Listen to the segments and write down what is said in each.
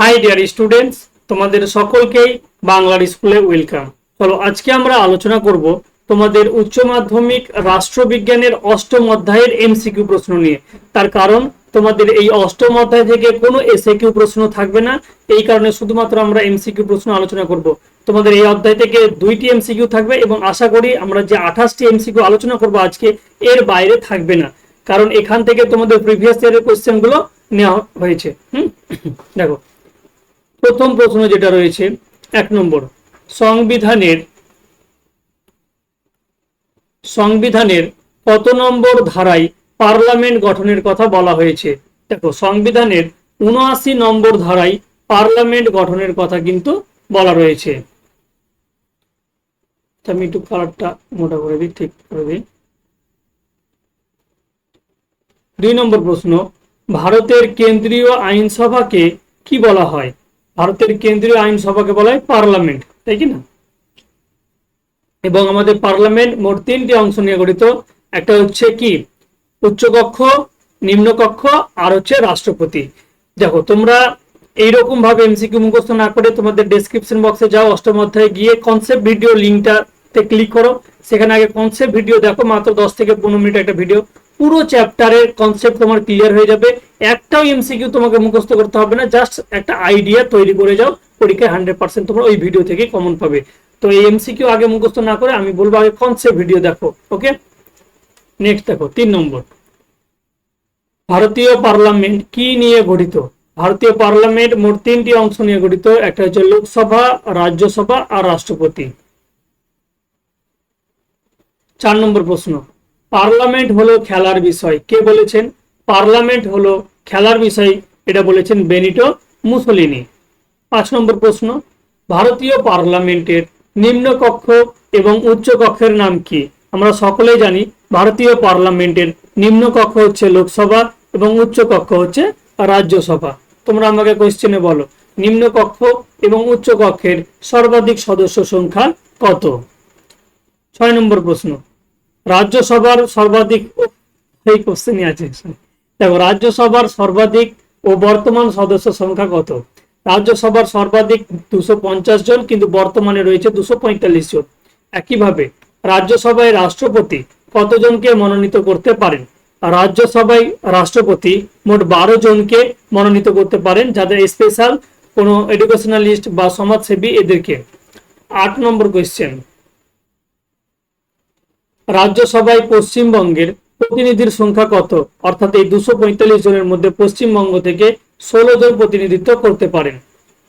High dear students তোমাদের সকলকেই বাংলার স্কুলে ওয়েলকাম চলো, আজকে আমরা আলোচনা করব তোমাদের উচ্চ মাধ্যমিক রাষ্ট্রবিজ্ঞানের অষ্টম অধ্যায়ের এমসিকিউ প্রশ্ন নিয়ে। তার কারণ, তোমাদের এই অষ্টম অধ্যায় থেকে কোনো এসএকিউ প্রশ্ন থাকবে না। এই কারণে শুধুমাত্র আমরা এমসিকিউ প্রশ্ন আলোচনা করব। তোমাদের এই অধ্যায় থেকে দুইটি এমসিকিউ থাকবে এবং আশা করি আমরা যে আঠাশটি এমসিকিউ আলোচনা করব আজকে, এর বাইরে থাকবে না। কারণ এখান থেকে তোমাদের প্রিভিয়াস ইয়ারের কোশ্চেনগুলো নেওয়া হয়েছে। হুম? দেখো প্রথম প্রশ্ন যেটা রয়েছে, এক নম্বর, সংবিধানের সংবিধানের কত নম্বর ধারায় পার্লামেন্ট গঠনের কথা বলা হয়েছে? দেখো, সংবিধানের উনআশি নম্বর ধারায় পার্লামেন্ট গঠনের কথা কিন্তু বলা রয়েছে। আমি একটু কালারটা মোটা করে দিই, ঠিক করে দিই। দুই নম্বর প্রশ্ন, ভারতের কেন্দ্রীয় আইনসভাকে কি বলা হয়? ভারতের কেন্দ্রীয় আইনসভাকে বলা হয় পার্লামেন্ট, তাই কি না? এবং আমাদের পার্লামেন্ট মোট তিনটি অংশ নিয়ে গঠিত। একটা হচ্ছে কি? উচ্চকক্ষ, নিম্নকক্ষ আর হচ্ছে রাষ্ট্রপতি। দেখো, তোমরা এইরকম ভাবে এমসিকিউ মুখস্থ না করে তোমাদের ডেসক্রিপশন বক্সে যাও, অষ্টম অধ্যায়ে গিয়ে কনসেপ্ট ভিডিও লিঙ্কটাতে ক্লিক করো। সেখানে আগে কনসেপ্ট ভিডিও দেখো, মাত্র দশ থেকে পনেরো মিনিট একটা ভিডিও পুরো চ্যাপ্টারের কনসেপ্ট তোমার ক্লিয়ার হয়ে যাবে। একটাও এমসিকিউ তোমাকে মুখস্থ করতে হবে না জাস্ট একটা আইডিয়া তৈরি করে যাও, পরীক্ষায় হান্ড্রেড পার্সেন্ট তোমরা ওই ভিডিও থেকে কমন পাবে। তো এই এমসিকিউ আগে মুখস্থ না করে আমি বলব আগে কনসেপ্ট ভিডিও দেখো ওকে নেক্সট দেখো, তিন নম্বর। ভারতীয় পার্লামেন্ট কি নিয়ে গঠিত? ভারতীয় পার্লামেন্ট মোট তিনটি অংশ নিয়ে গঠিত, একটা হচ্ছে লোকসভা, রাজ্যসভা আর রাষ্ট্রপতি। চার নম্বর প্রশ্ন। পার্লামেন্ট হলো খেলার বিষয়। কে বলেছেন? পার্লামেন্ট হলো খেলার বিষয়, এটা বলেছেন বেনিটো মুসলিনি। পাঁচ নম্বর প্রশ্ন, ভারতীয় পার্লামেন্টের নিম্নকক্ষ এবং উচ্চ কক্ষের নাম কি? আমরা সকলেই জানি ভারতীয় পার্লামেন্টের নিম্নকক্ষ হচ্ছে লোকসভা এবং উচ্চ কক্ষ হচ্ছে রাজ্যসভা। তোমরা আমাকে কোশ্চেনে বলো, নিম্নকক্ষ এবং উচ্চ কক্ষের সর্বাধিক সদস্য সংখ্যা কত? ছয় নম্বর প্রশ্ন রাজ্যসভার সর্বাধিক এই কোশ্চেনই আছে। দেখো, রাজ্যসভার সর্বাধিক ও বর্তমান সদস্য সংখ্যা কত? রাজ্যসভার সর্বাধিক দুশো পঞ্চাশ জন, কিন্তু বর্তমানে রয়েছে দুশো পঁয়তাল্লিশ জন। একইভাবে রাজ্যসভায় রাষ্ট্রপতি কতজনকে মনোনীত করতে পারেন? রাজ্যসভায় রাষ্ট্রপতি মোট বারো জনকে মনোনীত করতে পারেন, যাদের স্পেশাল কোনো এডুকেশনালিস্ট বা সমাজসেবী এদেরকে। আট নম্বর কোয়েশ্চেন রাজ্যসভায় পশ্চিমবঙ্গের প্রতিনিধির সংখ্যা কত? অর্থাৎ এই দুশো পঁয়তাল্লিশ জনের মধ্যে পশ্চিমবঙ্গ থেকে ষোলো জন প্রতিনিধিত্ব করতে পারেন।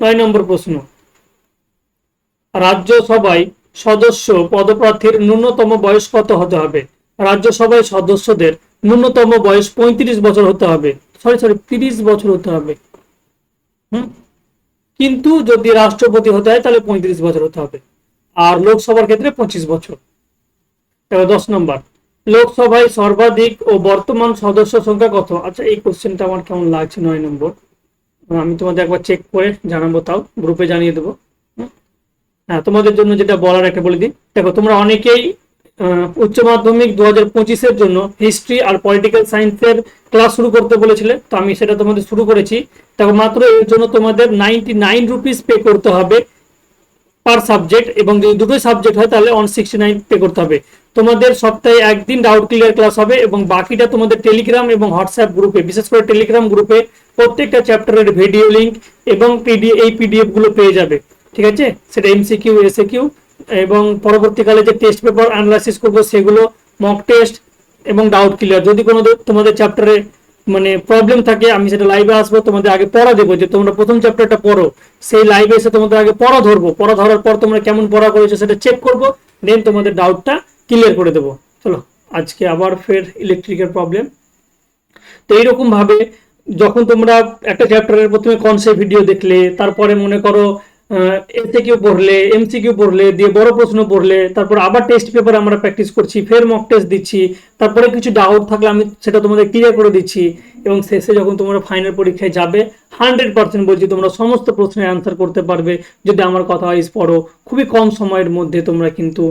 নয় নম্বর প্রশ্ন। রাজ্যসভায় সদস্য পদপ্রার্থীর ন্যূনতম বয়স কত হতে হবে? রাজ্যসভায় সদস্যদের ন্যূনতম বয়স পঁয়ত্রিশ বছর হতে হবে। সরি সরি তিরিশ বছর হতে হবে। হুম? কিন্তু যদি রাষ্ট্রপতি হতে হয় তাহলে পঁয়ত্রিশ বছর হতে হবে। আর লোকসভার ক্ষেত্রে পঁচিশ বছর। দশ নম্বর। লোকসভায় সর্বাধিক ও বর্তমান সদস্য সংখ্যা কত? আচ্ছা এই কোশ্চেনটা আমার কেমন লাগছে নয় নম্বর। আমি তোমাদের একবার চেক করে জানাব তাও গ্রুপে জানিয়ে দেবো হ্যাঁ তোমাদের জন্য যেটা বলার একটা বলে দিই। দেখো, তোমরা অনেকেই উচ্চ মাধ্যমিক দু হাজার পঁচিশের জন্য হিস্ট্রি আর পলিটিক্যাল সায়েন্সের ক্লাস শুরু করতে বলেছিলে। তো আমি সেটা তোমাদের শুরু করেছি। দেখো, মাত্র এর জন্য তোমাদের নাইনটি নাইন রুপিস পে করতে হবে। পার সাবজেক্ট এবং যদি দুটোই সাবজেক্ট হয় তাহলে ওয়ান সিক্সটি নাইন পে করতে হবে। তোমাদের সপ্তাহে একদিন ডাউট ক্লিয়ার ক্লাস হবে এবং বাকিটা তোমাদের টেলিগ্রাম এবং হোয়াটসঅ্যাপ গ্রুপে বিশেষ করে টেলিগ্রাম গ্রুপে প্রত্যেকটা চ্যাপ্টারের ভিডিও লিঙ্ক এবং পিডিএফ এই পিডিএফগুলো পেয়ে যাবে। ঠিক আছে? সেটা এমসিকিউ এসএ কিউ এবং পরবর্তীকালে যে টেস্ট পেপার অ্যানালাইসিস করব সেগুলো মক টেস্ট এবং ডাউট ক্লিয়ার যদি কোনো তোমাদের চ্যাপ্টারে মানে প্রবলেম থাকে, আমি সেটা লাইভে আসব, তোমাদের আগে পড়া দেবো যে তোমরা প্রথম চ্যাপ্টারটা পড়ো, সেই লাইভে এসে তোমাদের আগে পড়া ধরবো, পড়া ধরার পর তোমরা কেমন পড়া করেছ সেটা চেক করব দেন তোমাদের ডাউটটা ক্লিয়ার করে দেবো। চলো, আজকে আবার ফের ইলেকট্রিকের প্রবলেম তো এইরকম ভাবে যখন তোমরা একটা চ্যাপ্টারের প্রথমে কনসেপ্ট ভিডিও দেখলে, তারপরে মনে করো এসিকিউ পড়লে এমসি এমসিকিউ পড়লে, দিয়ে বড় প্রশ্ন পড়লে, তারপর আবার টেস্ট পেপার আমরা প্র্যাকটিস করছি, ফের মক টেস্ট দিচ্ছি, তারপরে কিছু ডাউট থাকলে আমি সেটা তোমাদের ক্লিয়ার করে দিচ্ছি, এবং শেষে যখন তোমরা ফাইনাল পরীক্ষায় যাবে হান্ড্রেড পার্সেন্ট বলছি তোমরা সমস্ত প্রশ্নের অ্যান্সার করতে পারবে, যদি আমার কথা ওয়াইজ পড়ো, খুবই কম সময়ের মধ্যে তোমরা কিন্তু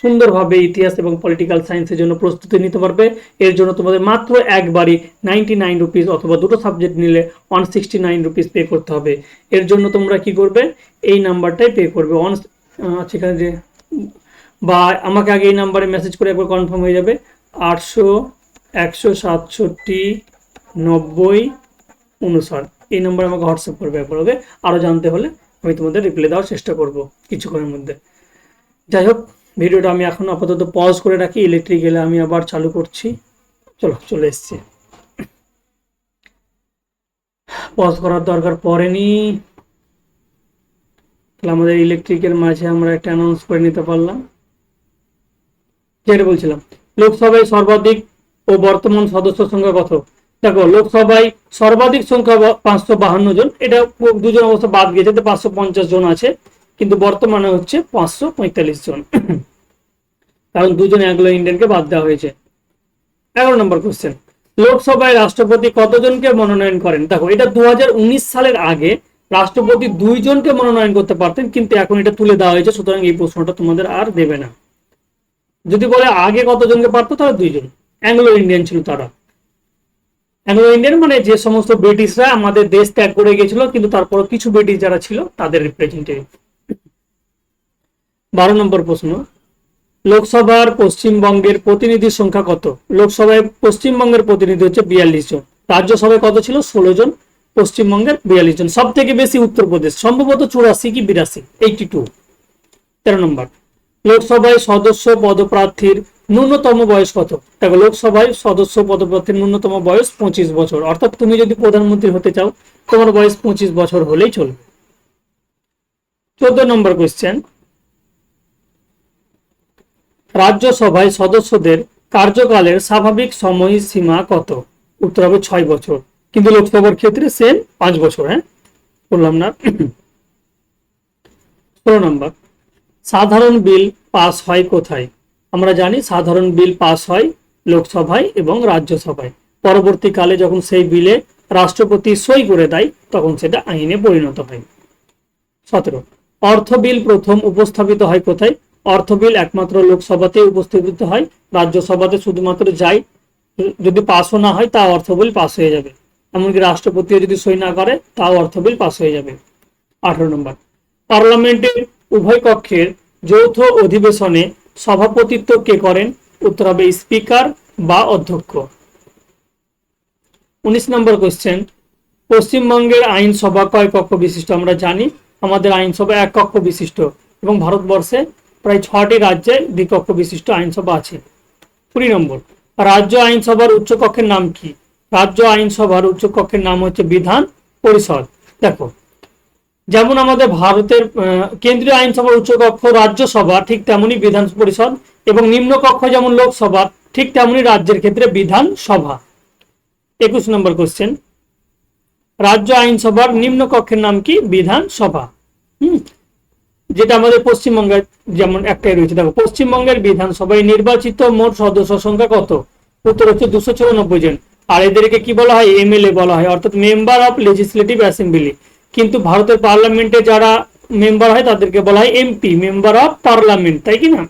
সুন্দরভাবে ইতিহাস এবং পলিটিক্যাল সায়েন্সের জন্য প্রস্তুতি নিতে পারবে। এর জন্য তোমাদের মাত্র একবারই নাইনটি নাইন রুপিস অথবা দুটো সাবজেক্ট নিলে one sixty nine rupees pay করতে হবে। এর জন্য তোমরা কি করবে? এই নাম্বারটাই পে করবে। ওয়ান সেখানে যে, বা আমাকে আগে এই নাম্বারে মেসেজ করে একবার কনফার্ম হয়ে যাবে। আটশো, একশো সাতষট্টি, নব্বই, উনষাট। এই নাম্বারে আমাকে হোয়াটসঅ্যাপ করবে একবার ওকে আরও জানতে হলে আমি তোমাদের রিপ্লাই দেওয়ার চেষ্টা করব কিছুক্ষণের মধ্যে। যাই হোক ভিডিওটা আমি এখন আপাতত পজ করে রাখি ইলেকট্রিক গেলে আমি আবার চালু করছি। চলো, চলে এসছি। পজ করার দরকার পড়েনি। তাহলে আমাদের ইলেকট্রিকের মাঝে আমরা একটা অ্যানাউন্স করে নিতে পারলাম। যেটা বলছিলাম, লোকসভায় সর্বাধিক ও বর্তমান সদস্য সংখ্যা কত? দেখো, লোকসভায় সর্বাধিক সংখ্যা পাঁচশো বাহান্ন জন। এটা দুজন অবশ্য বাদ তো পাঁচশো পঞ্চাশ জন আছে। কিন্তু বর্তমানে হচ্ছে পাঁচশো পঁয়তাল্লিশ জন। কারণ দুজন অ্যাংলো ইন্ডিয়ানকে বাদ দেওয়া হয়েছে। এগারো নম্বর কোশ্চেন লোকসভায় রাষ্ট্রপতি কতজনকে মনোনয়ন করেন? দেখো, এটা দুহাজার উনিশ সালের আগে রাষ্ট্রপতি দুইজনকে মনোনয়ন করতে পারতেন, কিন্তু এখন এটা তুলে দেওয়া হয়েছে। সুতরাং এই প্রশ্নটা তোমাদের আর দেবে না। যদি বলে আগে কতজনকে পারতো, তাহলে দুইজন। অ্যাংলো ইন্ডিয়ান ছিল তারা। অ্যাংলো ইন্ডিয়ান মানে যে সমস্ত ব্রিটিশরা আমাদের দেশ ত্যাগ করে গেছিল কিন্তু তারপর কিছু ব্রিটিশ যারা ছিল, তাদের রিপ্রেজেন্টেটিভ বারো নম্বর প্রশ্ন, লোকসভার পশ্চিমবঙ্গের প্রতিনিধির সংখ্যা কত? লোকসভায় পশ্চিমবঙ্গের প্রতিনিধি হচ্ছে বিয়াল্লিশ জন। রাজ্যসভায় কত ছিল? ষোলো জন। পশ্চিমবঙ্গের বিয়াল্লিশ জন। সব থেকে বেশি উত্তরপ্রদেশ, সম্ভবত চুরাশি কি বিরাশি? Eighty two. তেরো নম্বর, লোকসভায় সদস্য পদপ্রার্থীর ন্যূনতম বয়স কত? দেখো, লোকসভায় সদস্য পদপ্রার্থীর ন্যূনতম বয়স পঁচিশ বছর। অর্থাৎ তুমি যদি প্রধানমন্ত্রী হতে চাও, তোমার বয়স পঁচিশ বছর হলেই চলবে। চোদ্দ নম্বর কোয়েশ্চেন রাজ্যসভায় সদস্যদের কার্যকালের স্বাভাবিক সময়সীমা কত? উত্তর হবে ছয় বছর। কিন্তু লোকসভার ক্ষেত্রে সেম পাঁচ বছর হ্যাঁ? বললাম না। ষোলো নম্বর। সাধারণ বিল পাস হয় কোথায়? আমরা জানি সাধারণ বিল পাস হয় লোকসভায় এবং রাজ্যসভায়। পরবর্তীকালে যখন সেই বিলে রাষ্ট্রপতি সই করে দেয়, তখন সেটা আইনে পরিণত হয়। সতেরো। অর্থ বিল প্রথম উপস্থাপিত হয় কোথায়? অর্থ বিল একমাত্র লোকসভাতে উপস্থাপিত হয়। রাজ্যসভাতে শুধুমাত্র যায় যদি পাসও না হয়, তা অর্থ বিল পাস হয়ে যাবে। এমনকি রাষ্ট্রপতিও যদি সই না করে, তাও অর্থ বিল পাস হয়ে যাবে। আঠারো নম্বর। পার্লামেন্টের উভয় কক্ষের যৌথ অধিবেশনে সভাপতিত্ব কে করেন? উত্তর হবে স্পিকার বা অধ্যক্ষ। উনিশ নম্বর কোশ্চেন পশ্চিমবঙ্গের আইনসভা কয় কক্ষ বিশিষ্ট? আমরা জানি, আমাদের আইনসভা এক কক্ষ বিশিষ্ট এবং ভারতবর্ষে প্রায় ছটি রাজ্যে দ্বিকক্ষ বিশিষ্ট আইনসভা আছে। কুড়ি নম্বর, রাজ্য আইনসভার উচ্চকক্ষের নাম কি? রাজ্য আইনসভার উচ্চকক্ষের নাম হচ্ছে বিধান পরিষদ। দেখো, যেমন আমাদের ভারতের কেন্দ্রীয় আইনসভার উচ্চকক্ষ রাজ্যসভা ঠিক তেমনি বিধান পরিষদ এবং নিম্নকক্ষ যেমন লোকসভা ঠিক তেমনি রাজ্যের ক্ষেত্রে বিধান সভা। একুশ নম্বর কোশ্চেন রাজ্য আইনসভার নিম্নকক্ষের নাম কি? বিধান সভা। হম যেটা আমাদের পশ্চিমবঙ্গের যেমন একটাই রয়েছে। দেখো, পশ্চিমবঙ্গের বিধানসভায় নির্বাচিত মোট সদস্য সংখ্যা কত? উত্তর হচ্ছে দুশো চুরানব্বই জন। আর এদেরকে কি বলা হয়? এমএলএ বলা হয়। অর্থাৎ মেম্বার অফ লেজিসলেটিভ অ্যাসেম্বলি কিন্তু ভারতের পার্লামেন্টে যারা মেম্বার হয়, তাদেরকে বলা হয় এমপি মেম্বার অফ পার্লামেন্ট তাই কি না?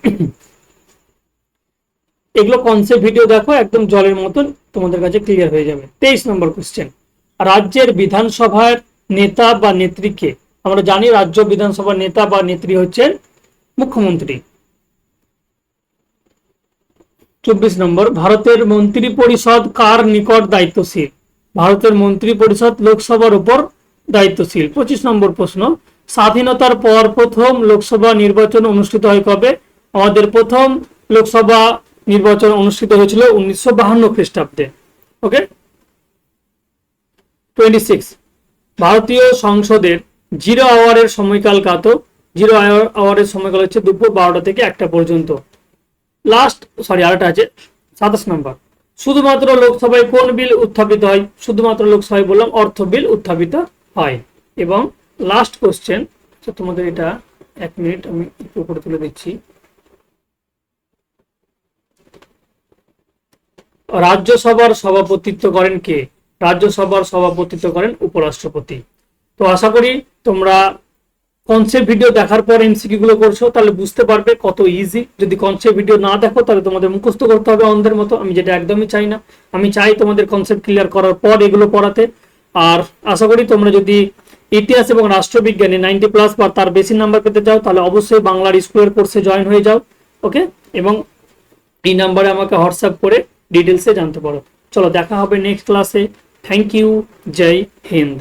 এগুলো কনসেপ্ট ভিডিও দেখো, একদম জলের মতন তোমাদের কাছে ক্লিয়ার হয়ে যাবে। তেইশ নম্বর কোশ্চেন রাজ্যের বিধানসভার নেতা বা নেত্রীকে আমরা জানি রাজ্য বিধানসভার নেতা বা নেত্রী হচ্ছেন মুখ্যমন্ত্রী। চব্বিশ নম্বর, ভারতের মন্ত্রী পরিষদ কার নিকট দায়িত্বশীল? ভারতের মন্ত্রী পরিষদ লোকসভার উপর দায়িত্বশীল। পঁচিশ নম্বর প্রশ্ন, স্বাধীনতার পর প্রথম লোকসভা নির্বাচন অনুষ্ঠিত হয় কবে? আমাদের প্রথম লোকসভা নির্বাচন অনুষ্ঠিত হয়েছিল উনিশশো বাহান্ন খ্রিস্টাব্দে। ওকে টোয়েন্টি সিক্স ভারতীয় সংসদের জিরো আওয়ারের সময়কাল কত জিরো আওয়ারের সময়কাল হচ্ছে দুপুর বারোটা থেকে একটা পর্যন্ত। লাস্ট সরি আরেকটা আছে, সাতাশ নম্বর। শুধুমাত্র লোকসভায় কোন বিল উত্থাপিত হয়? শুধুমাত্র লোকসভায় বললাম অর্থ বিল উত্থাপিত হয়। এবং লাস্ট কোশ্চেন তোমাদের এটা এক মিনিট আমি একটু উপরে তুলে দিচ্ছি। রাজ্যসভার সভাপতিত্ব করেন কে? রাজ্যসভার সভাপতিত্ব করেন উপরাষ্ট্রপতি। তো আশা করি তোমরা কনসেপ্ট ভিডিও দেখার পর এমসিকিউ গুলো করছ, তাহলে বুঝতে পারবে কত ইজি যদি কনসেপ্ট ভিডিও না দেখো, তাহলে তোমাদের মুখস্থ করতে হবে অন্ধের মতো। আমি যেটা একদমই চাই না। আমি চাই তোমাদের কনসেপ্ট ক্লিয়ার করার পর এগুলো পড়াতে। আর আশা করি তোমরা যদি ইতিহাস এবং রাষ্ট্রবিজ্ঞানে নাইনটি প্লাস বা তার বেশি নাম্বার পেতে চাও, তাহলে অবশ্যই বাংলার স্কুলের কোর্সে জয়েন হয়ে যাও, ওকে? এবং এই নাম্বারে আমাকে হোয়াটসঅ্যাপ করে ডিটেলসে জানতে পারো। চলো, দেখা হবে নেক্সট ক্লাসে থ্যাংক ইউ জয় হিন্দ